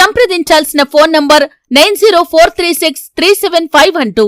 సంప్రదించాల్సిన phone number nine zero four three six three seven five one two.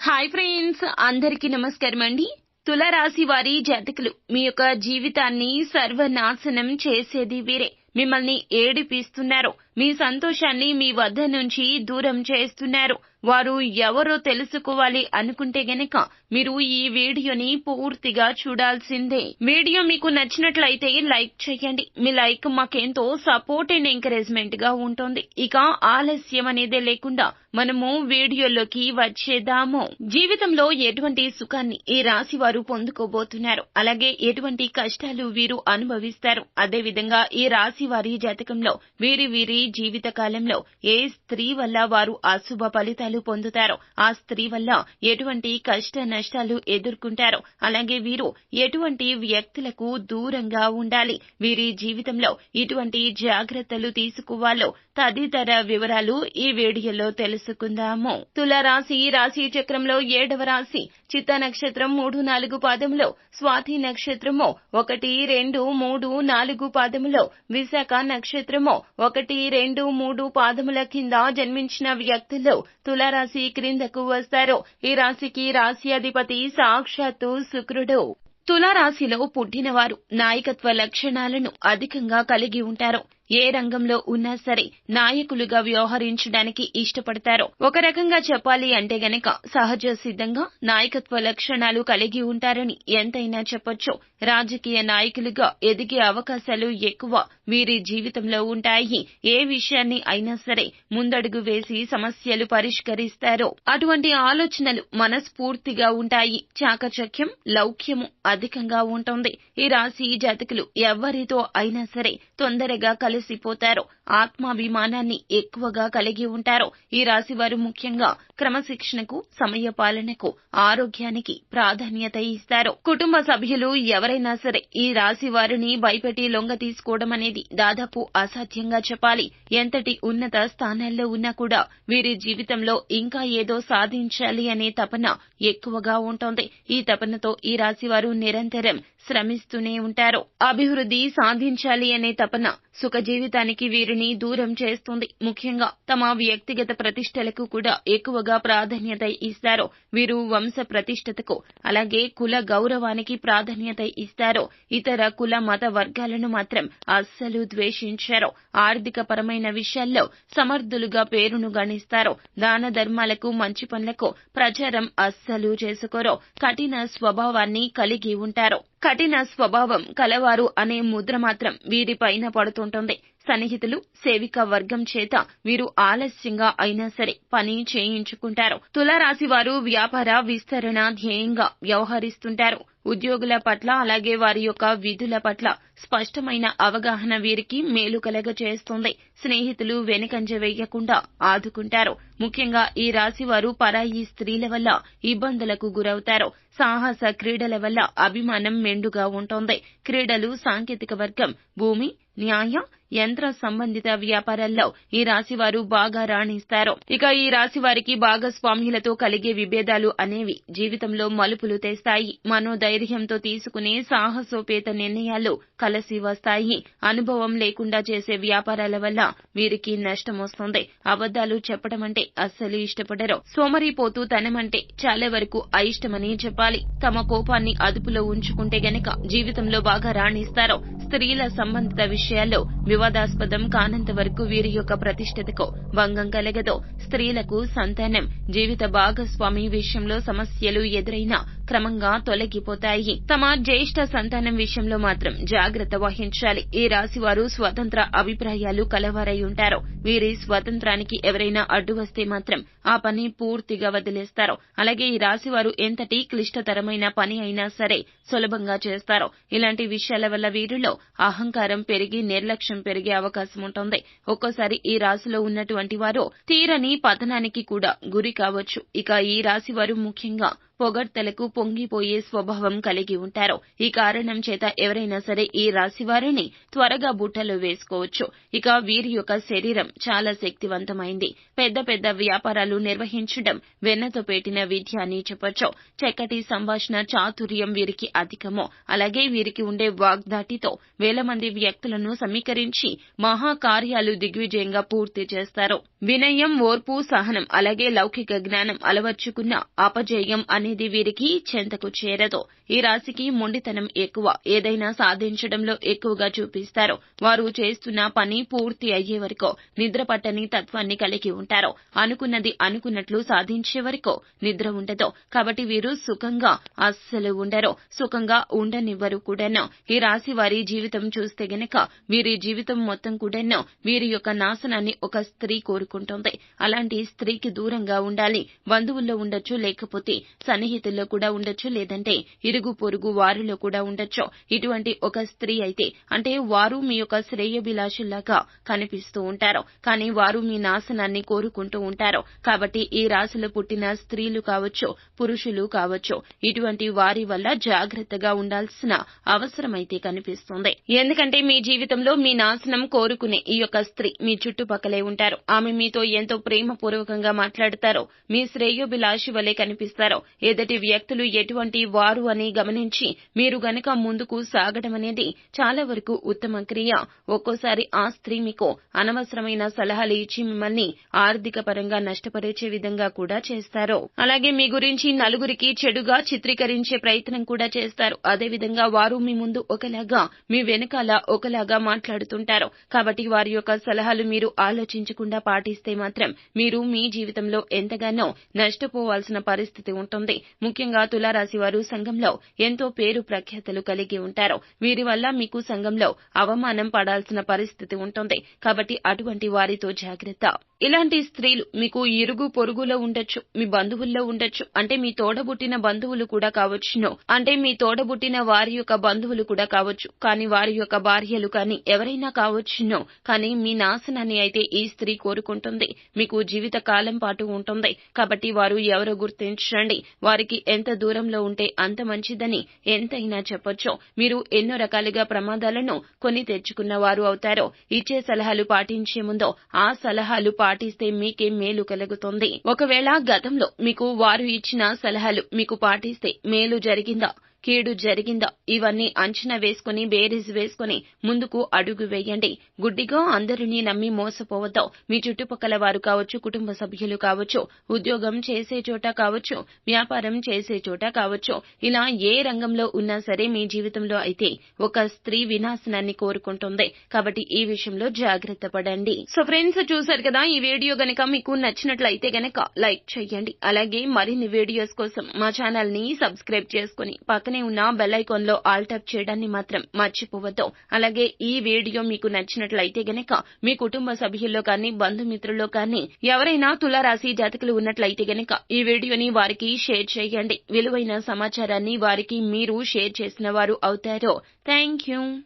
Hi friends అందరికీ నమస్కారం అండి. తులరాశి వారి జాతకులు మీ యొక్క జీవితాన్ని సర్వనాశనం చేసేది వీరే. మిమ్మల్ని ఏడిపిస్తున్నారు. మీ సంతోషాన్ని మీ వద్ద నుంచి దూరం చేస్తున్నారు. వారు ఎవరో తెలుసుకోవాలి అనుకుంటే గనక మీరు ఈ వీడియోని పూర్తిగా చూడాల్సిందే. వీడియో మీకు నచ్చినట్లయితే లైక్ చేయండి. మీ లైక్ మాకెంతో సపోర్ట్ అండ్ ఎంకరేజ్మెంట్గా ఉంటుంది. ఇక ఆలస్యం అనేదే లేకుండా మనము వీడియోలోకి వచ్చేద్దాము. జీవితంలో ఎటువంటి సుఖాన్ని ఈ రాశి వారు పొందుకోబోతున్నారు? అలాగే ఎటువంటి కష్టాలు వీరు అనుభవిస్తారు? అదే విధంగా ఈ రాశి వారి జాతకంలో వీరి వీరి జీవిత కాలంలో ఏ స్త్రీ వల్ల వారు అశుభ ఫలితాలు పొందుతారో. ఆ స్త్రీ వల్ల ఎటువంటి కష్ట నష్టాలు ఎదుర్కొంటారు అలాగే వీరు ఎటువంటి వ్యక్తులకు దూరంగా ఉండాలి? వీరి జీవితంలో ఇటువంటి జాగ్రత్తలు తీసుకోవాలో తదితర వివరాలు ఈ వీడియోలో తెలుసుకుందాము. తులరాశి రాశి చక్రంలో ఏడవ రాశి. చిత్త నక్షత్రం మూడు నాలుగు పాదములో స్వాతి నక్షత్రము ఒకటి రెండు మూడు నాలుగు పాదములో విశాఖ నక్షత్రము ఒకటి రెండు మూడు పాదముల కింద జన్మించిన వ్యక్తులు తులారాశి క్రిందకు వస్తారు. ఈ రాశికి రాశి అధిపతి సాక్షాత్తు శుక్రుడు. తులారాశిలో పుట్టినవారు నాయకత్వ లక్షణాలను అధికంగా కలిగి ఉంటారు. ఏ రంగంలో ఉన్నా సరే నాయకులుగా వ్యవహరించడానికి ఇష్టపడతారు ఒక రకంగా చెప్పాలి అంటే గనక సహజ సిద్ధంగా నాయకత్వ లక్షణాలు కలిగి ఉంటారని ఎంతైనా చెప్పొచ్చు. రాజకీయ నాయకులుగా ఎదిగే అవకాశాలు ఎక్కువ. వీరి జీవితంలో ఉంటాయి. ఏ విషయాన్ని అయినా సరే ముందడుగు వేసి సమస్యలు పరిష్కరిస్తారు. అటువంటి ఆలోచనలు మనస్ఫూర్తిగా ఉంటాయి. చాకచక్యం లౌక్యము అధికంగా ఉంటుంది. ఈ రాశి జాతకులు ఎవరితో అయినా సరే తొందరగా అలసిపోతారు ఆత్మాభిమానాన్ని ఎక్కువగా కలిగి ఉంటారు. ఈ రాశి వారు ముఖ్యంగా క్రమశిక్షణకు సమయ పాలనకు ఆరోగ్యానికి ప్రాధాన్యత ఇస్తారు. కుటుంబ సభ్యులు ఎవరైనా సరే ఈ రాశి వారిని భయపెట్టి లొంగ తీసుకోవడం అనేది దాదాపు అసాధ్యంగా చెప్పాలి. ఎంతటి ఉన్నత స్థానాల్లో ఉన్నా కూడా వీరి జీవితంలో ఇంకా ఏదో సాధించాలి అనే తపన ఎక్కువగా ఉంటుంది. ఈ తపనతో ఈ రాశి వారు నిరంతరం శ్రమిస్తూనే ఉంటారు. అభివృద్ధి సాధించాలి అనే తపన సుఖ జీవితానికి వీరిని దూరం చేస్తుంది. ముఖ్యంగా తమ వ్యక్తిగత ప్రతిష్టలకు కూడా ఎక్కువగా ప్రాధాన్యత ఇస్తారు. వీరు వంశ ప్రతిష్టతకు అలాగే కుల గౌరవానికి ప్రాధాన్యత ఇస్తారు. ఇతర కుల మత వర్గాలను మాత్రం అస్సలు ద్వేషించారు. ఆర్థిక పరమైన విషయాల్లో సమర్థులుగా పేరును గణిస్తారు. దాన ధర్మాలకు మంచి పనులకు ప్రచారం అస్సలు చేసుకోరు. కఠిన స్వభావాన్ని కలిగి ఉంటారు. కఠిన స్వభావం కలవారు అనే ముద్ర మాత్రం వీరిపైన పడుతుంటుంది. సన్నిహితులు సేవిక వర్గం చేత వీరు ఆలస్యంగా అయినా సరే పని చేయించుకుంటారు. తులారాశి వారు వ్యాపార విస్తరణ ధ్యేయంగా వ్యవహరిస్తుంటారు. ఉద్యోగుల పట్ల అలాగే వారి యొక్క విధుల పట్ల స్పష్టమైన అవగాహన వీరికి మేలు కలగ చేస్తుంది స్నేహితులు వెనుకంజ వేయకుండా ఆదుకుంటారు. ముఖ్యంగా ఈ రాశి వారు పరాయి స్త్రీల వల్ల ఇబ్బందులకు గురవుతారు. సాహస క్రీడల వల్ల అభిమానం మెండుగా ఉంటుంది. క్రీడలు సాంకేతిక వర్గం భూమి న్యాయ యంత్ర సంబంధిత వ్యాపారాల్లో ఈ రాశి వారు బాగా రాణిస్తారు. ఇక ఈ రాశి వారికి భాగస్వామ్యులతో కలిగే విభేదాలు అనేవి జీవితంలో మలుపులు తెస్తాయి. మనోధైర్యంతో తీసుకునే సాహసోపేత నిర్ణయాలు కలసి వస్తాయి. అనుభవం లేకుండా చేసే వ్యాపారాల వల్ల వీరికి నష్టం వస్తుంది. అబద్దాలు చెప్పడం అంటే అస్సలు ఇష్టపడరు. సోమరిపోతూ తనమంటే చాలా వరకు అయిష్టమని చెప్పాలి. తమ కోపాన్ని అదుపులో ఉంచుకుంటే గనక జీవితంలో బాగా రాణిస్తారు. స్త్రీల సంబంధిత విషయాల్లో వివాదాస్పదం కానంత వరకు వీరి యొక్క ప్రతిష్టతకు భంగం కలగదు. స్త్రీలకు సంతానం జీవిత భాగస్వామి విషయంలో సమస్యలు ఎదురైనా క్రమంగా తొలగిపోతాయి. తమ జ్యేష్ఠ సంతానం విషయంలో మాత్రం జాగ్రత్త వహించాలి. ఈ రాశి వారు స్వతంత్ర అభిప్రాయాలు కలవారై ఉంటారు. వీరి స్వతంత్రానికి ఎవరైనా అడ్డు వస్తే మాత్రం ఆ పని పూర్తిగా వదిలేస్తారు. అలాగే ఈ రాశి వారు ఎంతటి క్లిష్టతరమైన పని అయినా సరే సులభంగా చేస్తారు. ఇలాంటి విషయాల వల్ల వీరిలో అహంకారం పెరిగి నిర్లక్ష్యం పెరిగే అవకాశం ఉంటుంది. ఒక్కోసారి ఈ రాశిలో ఉన్నటువంటి వారు తీరని పతనానికి కూడా గురి కావచ్చు. ఇక ఈ రాశి వారు ముఖ్యంగా పొగడ్తలకు పొంగిపోయే స్వభావం కలిగి ఉంటారు. ఈ కారణం చేత ఎవరైనా సరే ఈ రాశి వారిని త్వరగా బుట్టలో వేసుకోవచ్చు. ఇక వీరి యొక్క శరీరం చాలా శక్తివంతమైంది. పెద్ద పెద్ద వ్యాపారాలు నిర్వహించడం వెన్నతో పెట్టిన విద్య అని చెప్పొచ్చు. చక్కటి సంభాషణ చాతుర్యం వీరికి అధికము. అలాగే వీరికి ఉండే వాగ్దాటితో వేల మంది వ్యక్తులను సమీకరించి మహాకార్యాలు దిగ్విజయంగా పూర్తి చేస్తారు. వినయం ఓర్పు సహనం అలాగే లౌకిక జ్ఞానం అలవర్చుకున్న అపజయం అనేది వీరికి చెంతకు చేరదు. ఈ రాశికి మొండితనం ఎక్కువ. ఏదైనా సాధించడంలో ఎక్కువగా చూపిస్తారు. వారు చేస్తున్న పని పూర్తి అయ్యే వరకు నిద్రపట్టని తత్వాన్ని కలిగి ఉంటారు. అనుకున్నది అనుకున్నట్లు సాధించే వరకు నిద్ర ఉండదు. కాబట్టి వీరు సుఖంగా అస్సలు ఉండరు. సుఖంగా ఉండనివ్వరు కూడాను. ఈ రాశి వారి జీవితం చూస్తే గనక వీరి జీవితం మొత్తం కూడాను వీరి యొక్క నాశనాన్ని ఒక స్త్రీ కోరుకుంటుంది. అలాంటి స్త్రీకి దూరంగా ఉండాలి. బంధువుల్లో ఉండొచ్చు లేకపోతే సన్నిహితుల్లో కూడా ఉండొచ్చు లేదంటే ఇరుగు పొరుగు వారిలో కూడా ఉండొచ్చు. ఇటువంటి ఒక స్త్రీ అయితే అంటే వారు మీ యొక్క శ్రేయభిలాషుల్లాగా కనిపిస్తూ ఉంటారు. కానీ వారు మీ నాశనాన్ని కోరుకుంటూ ఉంటారు. కాబట్టి ఈ రాశిలో పుట్టిన స్త్రీలు కావచ్చు పురుషులు కావచ్చు ఇటువంటి వారి వల్ల జాగ్రత్తగా ఉండాల్సిన అవసరమైతే కనిపిస్తుంది. ఎందుకంటే మీ జీవితంలో మీ నాశనం కోరుకునే ఈ యొక్క స్త్రీ మీ చుట్టుపక్కలే ఉంటారు. ఆమె మీతో ఎంతో ప్రేమపూర్వకంగా మాట్లాడతారు. మీ శ్రేయోభిలాషి వలె కనిపిస్తారు. ఎదుటి వ్యక్తులు ఎటువంటి వారు అని గమనించి మీరు గనక ముందుకు సాగడం అనేది చాలా వరకు ఉత్తమ క్రియ. ఒక్కోసారి ఆ స్త్రీ మీకు అనవసరమైన సలహాలు ఇచ్చి మిమ్మల్ని ఆర్థిక పరంగా నష్టపరిచే విధంగా కూడా చేస్తారు. అలాగే మీ గురించి నలుగురికి చెడుగా చిత్రీకరించే ప్రయత్నం కూడా చేస్తారు. అదే విధంగా వారు మీ ముందు ఒకలాగా మీ వెనకాల ఒకలాగా మాట్లాడుతుంటారు. కాబట్టి వారి యొక్క సలహాలు మీరు ఆలోచించకుండా పాటిస్తే మాత్రం మీరు మీ జీవితంలో ఎంతగానో నష్టపోవాల్సిన పరిస్థితి ఉంటుంది. ముఖ్యంగా తులారాశి వారు సంఘంలో ఎంతో పేరు ప్రఖ్యాతలు కలిగి ఉంటారు. వీరి వల్ల మీకు సంఘంలో అవమానం పడాల్సిన పరిస్థితి ఉంటుంది. కాబట్టి అటువంటి వారితో జాగ్రత్త. ఇలాంటి స్త్రీలు మీకు ఇరుగు పొరుగులో ఉండొచ్చు మీ బంధువుల్లో ఉండొచ్చు. అంటే మీ తోడబుట్టిన బంధువులు కూడా కావచ్చును. అంటే మీ తోడబుట్టిన వారి యొక్క బంధువులు కూడా కావచ్చు. కానీ వారి యొక్క భార్యలు కానీ ఎవరైనా కావచ్చును. కానీ మీ నాశనాన్ని అయితే ఈ స్త్రీ కోరుకుంటుంది. మీకు జీవిత కాలం పాటు ఉంటుంది. కాబట్టి వారు ఎవరో గుర్తించండి. వారికి ఎంత దూరంలో ఉంటే అంత మంచిదని ఎంతైనా చెప్పొచ్చు. మీరు ఎన్నో రకాలుగా ప్రమాదాలను కొని తెచ్చుకున్న వారు అవుతారో ఇచ్చే సలహాలు పాటించే ముందో ఆ సలహాలు పాటిస్తే మీకే మేలు కలుగుతుంది. ఒకవేళ గతంలో మీకు వారు ఇచ్చిన సలహాలు మీకు పాటిస్తే మేలు జరిగిందా? కీడు జరిగిందా ఇవన్నీ అంచనా వేసుకుని బేరీజ్ వేసుకుని ముందుకు అడుగు వేయండి. గుడ్డిగా అందరినీ నమ్మి మోసపోవద్దు. మీ చుట్టుపక్కల వారు కావచ్చు కుటుంబ సభ్యులు కావచ్చు ఉద్యోగం చేసే చోట కావచ్చు వ్యాపారం చేసే చోట కావచ్చు ఇలా ఏ రంగంలో ఉన్నా సరే మీ జీవితంలో అయితే ఒక స్త్రీ వినాశనాన్ని కోరుకుంటుంది. కాబట్టి ఈ విషయంలో జాగ్రత్త పడండి. సో ఫ్రెండ్స్ చూసారు కదా ఈ వీడియో గనక మీకు నచ్చినట్లయితే గనక లైక్ చేయండి. అలాగే మరిన్ని వీడియోస్ కోసం మా ఛానల్ని సబ్స్క్రైబ్ చేసుకుని పక్కన ఉన్న బెల్ ఐకాన్లో ఆల్ టాప్ చేయడాన్ని మాత్రం మర్చిపోవద్దు. అలాగే ఈ వీడియో మీకు నచ్చినట్లయితే గనక మీ కుటుంబ సభ్యుల్లో కానీ బంధుమిత్రుల్లో కానీ ఎవరైనా తులారాశి జాతకులు ఉన్నట్లయితే గనక ఈ వీడియోని వారికి షేర్ చేయండి. విలువైన సమాచారాన్ని వారికి మీరు షేర్ చేసిన వారు అవుతారు. Thank you